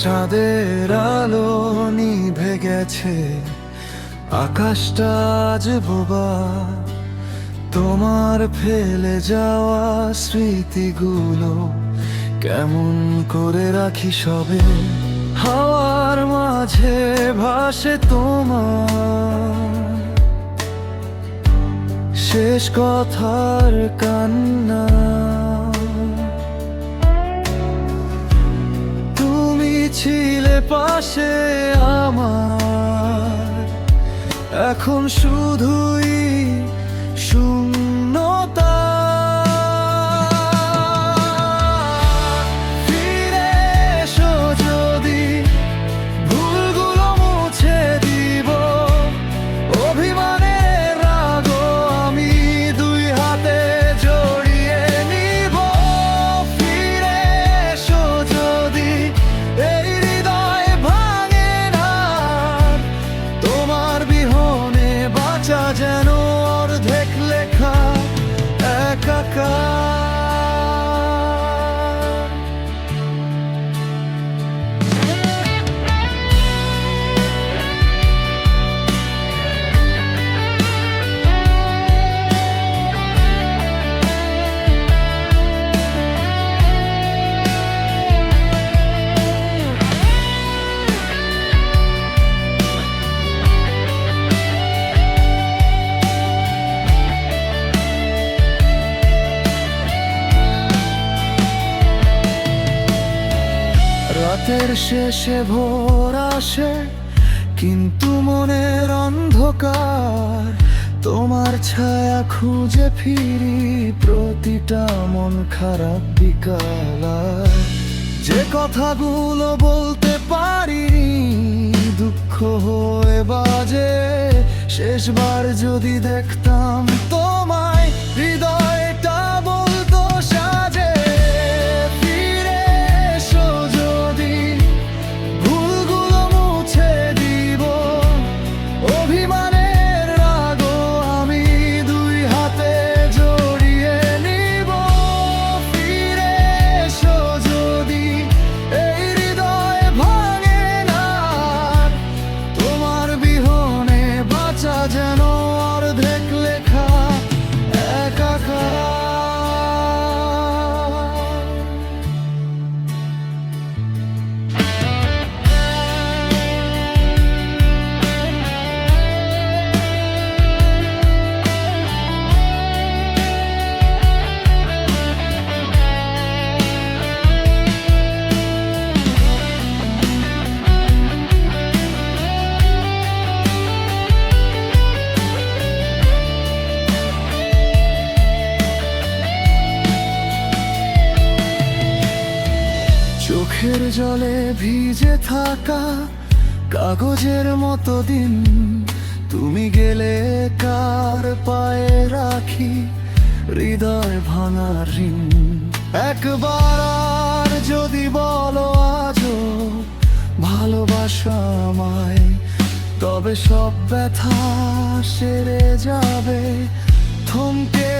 চাঁদের আলো নিভে গেছে, আকাশটা আজ বোবা। তোমার ফেলে যাওয়া স্মৃতিগুলো কেমন করে রাখি সবে? হাওয়ার মাঝে ভাসে তোমার। শেষ কথার কান্না। ছিলে পাশে আমার। এখন শুধুই রাতের শেষে ভোর আসে, কিন্তু মনের অন্ধকার তোমার ছায়া খুঁজে ফিরি, প্রতিটা মন খারাপ বিকাল যে কথাগুলো বলতে পারি, দুঃখ হয়ে বাজে, শেষবার যদি দেখতাম তোমায় চোখের জলে ভিজে থাকা কাগজের মতো দিন। তুমি গেলে কার পায়ে রাখি? হৃদয় ভাঙার ঋণ। একবার আর যদি বলো আজও ভালোবাসা আমায়, তবে সব ব্যথা সেরে যাবে। থমকে